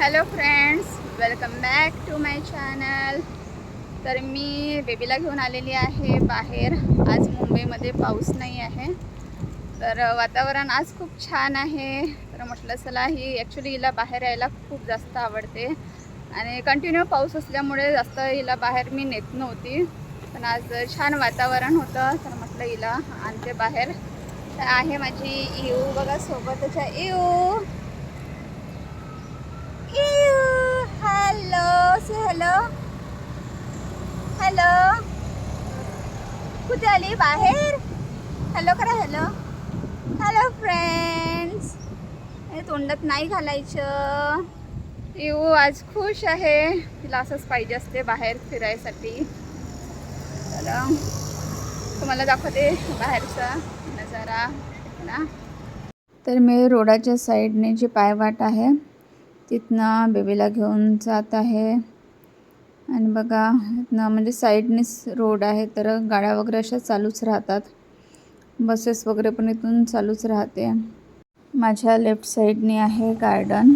Hello friends welcome back to my channel तर मी बेबीला घेऊन आलेली आहे बाहेर. आज मुंबईमध्ये पाऊस नाही आहे. तर वातावरण आज खूप छान आहे. तर म्हटलं चला ही ॲक्च्युली हिला बाहेर यायला खूप जास्त आवडते. आणि कंटिन्यू पाऊस असल्यामुळे जास्त हिला बाहेर मी नेत नव्हती. पण आज छान वातावरण होतं. तर म्हटलं हिला आणते बाहेर. तर आहे माझी इऊ बघा सोबतच आहे हॅलो से हॅलो हॅलो कुठे आली? बाहेर. हॅलो करा हॅलो हॅलो फ्रेंड्स हे तोंडात नाही घालायचं. येऊ आज खुश आहे. तिला असंच पाहिजे असते बाहेर फिरायसाठी. तर तुम्हाला दाखवते बाहेरचा नजारा. ना. तर मी रोडाच्या साईडने जी पायवाट आहे तिथनं बेबीला घेऊन जात आहे. आणि बघा इथनं म्हणजे साईडनेच रोड आहे तर गाड्या वगैरे अशा चालूच राहतात. बसेस वगैरे पण इथून चालूच राहते. माझ्या लेफ्ट साईडने आहे गार्डन.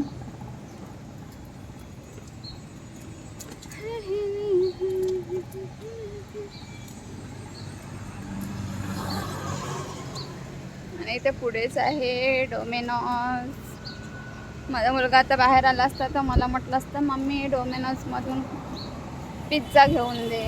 आणि इथे पुढेच आहे डोमेनॉस माझा मुलगा आता बाहेर आला असता तर मला म्हटलं असतं मम्मी डोमिनोजमधून पिझ्झा घेऊन दे.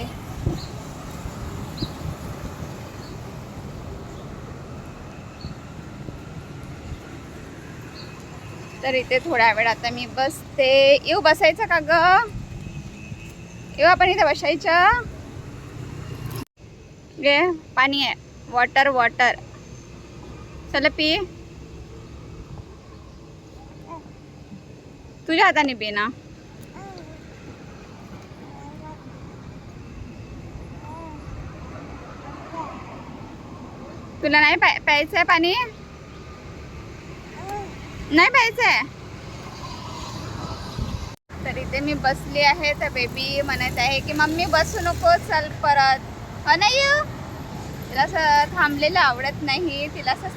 तर इथे थोड्या वेळ आता मी बसते. येऊ बसायचं का ग? येऊ आपण इथे बसायचं? घे पाणी आहे. वॉटर वॉटर चला पी. तुझ्या हाताने पी ना? तुला नाही प्यायचंय प्यायचं आहे पाणी? नाही प्यायचं आहे तर इथे मी बसली आहे तर बेबी म्हणत आहे की मम्मी बसू नको चल परत. नाही तिला असं थांबलेलं आवडत नाही तिला असं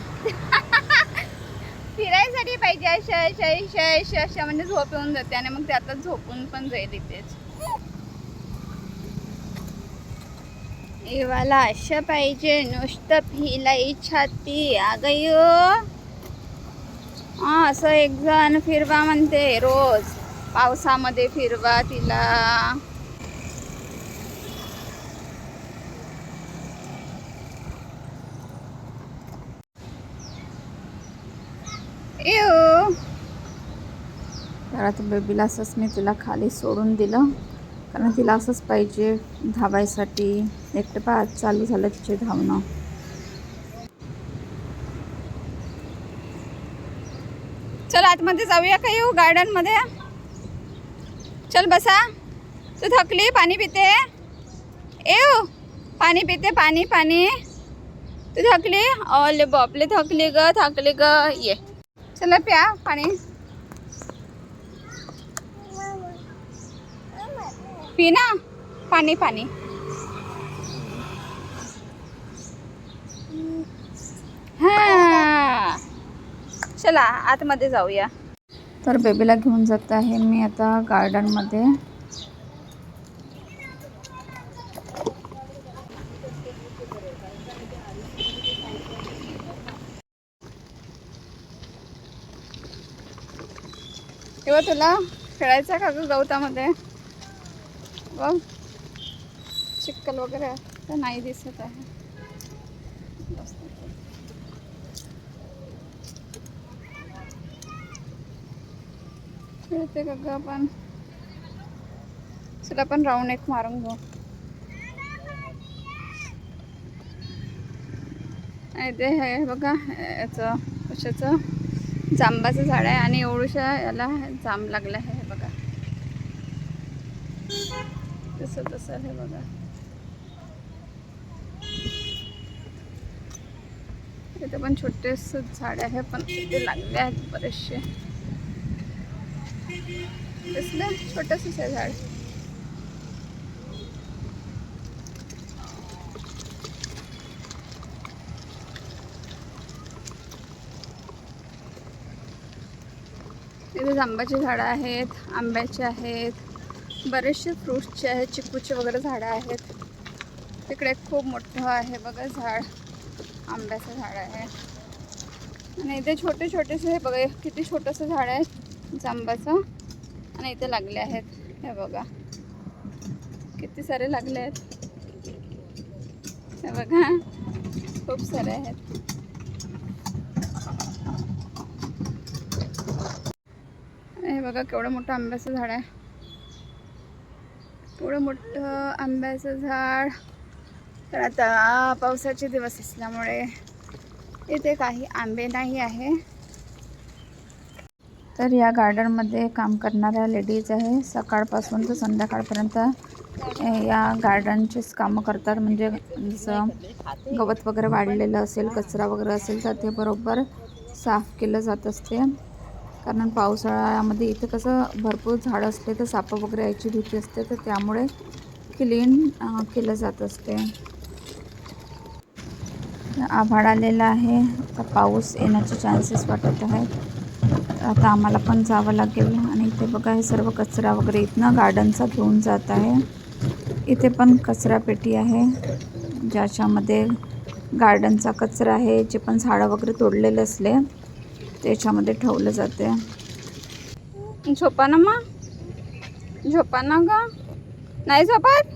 फिरायसाठी पाहिजे अशा अशा अशा अशा अशा म्हणजे झोप येऊन जाते आणि मग ते आता झोपून पण जाईल इथेच. एवाला अशा पाहिजे नुसतं फिलाई छाती. आगयो हा असं एक जण फिरवा म्हणते रोज. पावसामध्ये फिरवा तिला येऊ तर आता बेबीला असंच मी तिला खाली सोडून दिलं. कारण तिला असंच पाहिजे धावायसाठी. एकटं पा चालू झालं तिचे धावणं. चल आतमध्ये जाऊया का येऊ गार्डनमध्ये? चल बसा. तू थकली? पाणी पिते? येऊ. पाणी पिते पाणी पाणी. तू थकली? ऑल बापले थकली ग थकली ग. ये. चला प्या पाणी. पी ना? पाणी पाणी. हा. चला आतमध्ये जाऊया. तर बेबीला घेऊन जात आहे मी आता गार्डनमध्ये. किंवा तुला खेळायचं का गवतामध्ये? बघ चिक्कल वगैरे तर नाही दिसत आहे. खेळते का ग आपण? चला आपण राऊंड एक मारून घेऊ. आणि ते हे बघा याचं कशाचं जांबाचं झाड आहे आणि एवढूशा याला जांब लागला आहे हे बघा. तसं तसं हे बघा. इथे पण छोटेस झाड आहे पण इथे लागले आहेत बरेचसे. दिसलं? छोटंसंच आहे झाड. इथे जांबाची झाडं आहेत आंब्याची आहेत. बरेचसे फ्रूट्सचे आहेत चिकूचे वगैरे झाडं आहेत. तिकडे खूप मोठं आहे बघा झाड. आंब्याचं झाड आहे. आणि इथे छोटे छोटेसे हे बघा किती छोटंसं झाड आहे जांबाचं. आणि इथे लागले आहेत हे बघा. किती सारे लागले आहेत. हे बघा खूप सारे आहेत. हे बघा केवढं मोठं आंब्याचं झाड आहे. एवढं मोठं आंब्याचं झाड. तर आता पावसाचे दिवस असल्यामुळे इथे काही आंबे नाही आहे. तर या गार्डनमध्ये काम करणाऱ्या लेडीज आहे. सकाळपासून तर संध्याकाळपर्यंत या गार्डनचीच कामं करतात. म्हणजे जसं गवत वगैरे वाढलेलं असेल कचरा वगैरे असेल तर ते बरोबर साफ केलं जात असते. कारण पावसाळ्यामध्ये इथे कसं भरपूर झाडं असते तर सापं वगैरे यायची भीती असते तर त्यामुळे क्लीन केलं जात असते. आभाळ आलेला आहे. आता पाऊस येण्याचे चान्सेस वाटत आहेत. आता आम्हाला पण जावं लागेल. आणि इथे बघा हे सर्व कचरा वगैरे इथनं गार्डनचा घेऊन जात आहे. इथे पण कचरा पेटी आहे ज्याच्यामध्ये गार्डनचा कचरा आहे जे पण झाडं वगैरे तोडलेले असले. त्याच्यामध्ये ठेवलं जाते. झोपा ना मग झोपा ना ग? नाही झोपत?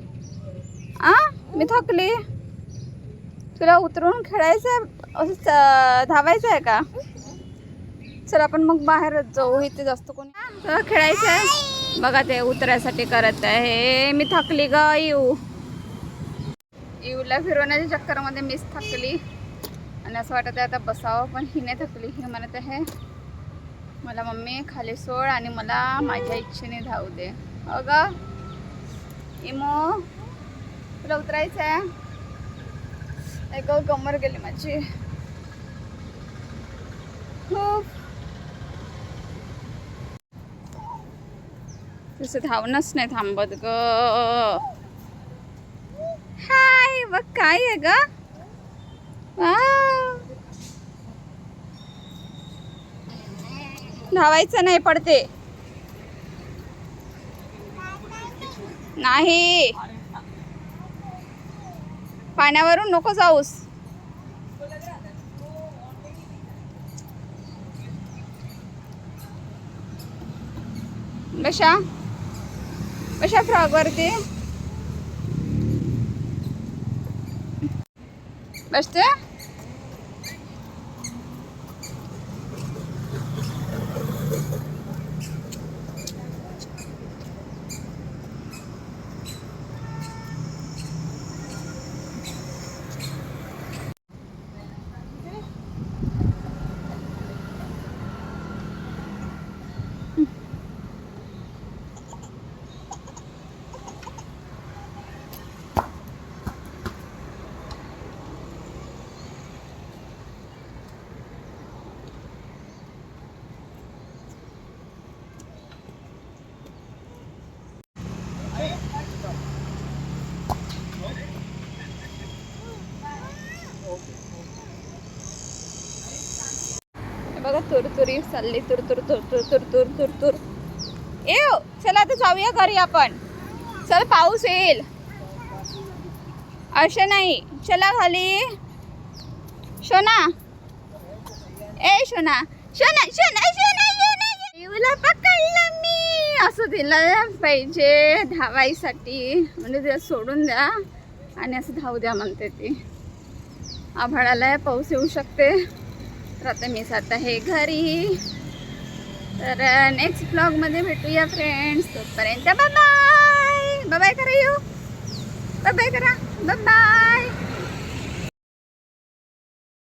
आ? मी थकली. तुला उतरून खेळायचं आहे असं धावायचं आहे का? चल आपण मग बाहेरच जाऊ. इथे जास्त कोणी तुला खेळायचं आहे बघा ते उतरायसाठी करत आहे. मी थकली ग येऊ येऊला फिरवण्याच्या चक्करमध्ये मीच थकली. आणि असं वाटत आहे आता बसावं पण ही नाही थकली. ही म्हणत आहे मला मम्मी खाली सोड आणि मला माझ्या इच्छेने धावू दे. अगं इमो तुला उतरायचं आहे एक कमर गेली माझी. खूप. तसं धावणंच नाही थांबत ग. हाय बघ काय आहे ग? धावायचं नाही पडते. नाही. पाण्यावरून नको जाऊस. बशा. कशा फ्रॉकवरती बसते? बघा तुरतुरी चालली तुर तुर तुर तुर तुरतूर तुरतुर येऊ हो, चला आता जाऊया घरी आपण. चल पाऊस येईल. असं नाही. चला खाली. शोना. ए शोना. शोना शोना शोना शोना पकडलं मी. असं दिलं पाहिजे धावायसाठी. म्हणजे तिला सोडून द्या. आणि असं धावू द्या म्हणते ती. आभाळाला पाऊस येऊ शकते. तर आता मी जात आहे घरी. तर नेक्स्ट ब्लॉगमध्ये भेटूया फ्रेंड्स तोपर्यंत बाय बाय बाय करा येऊ बाय करा. बाय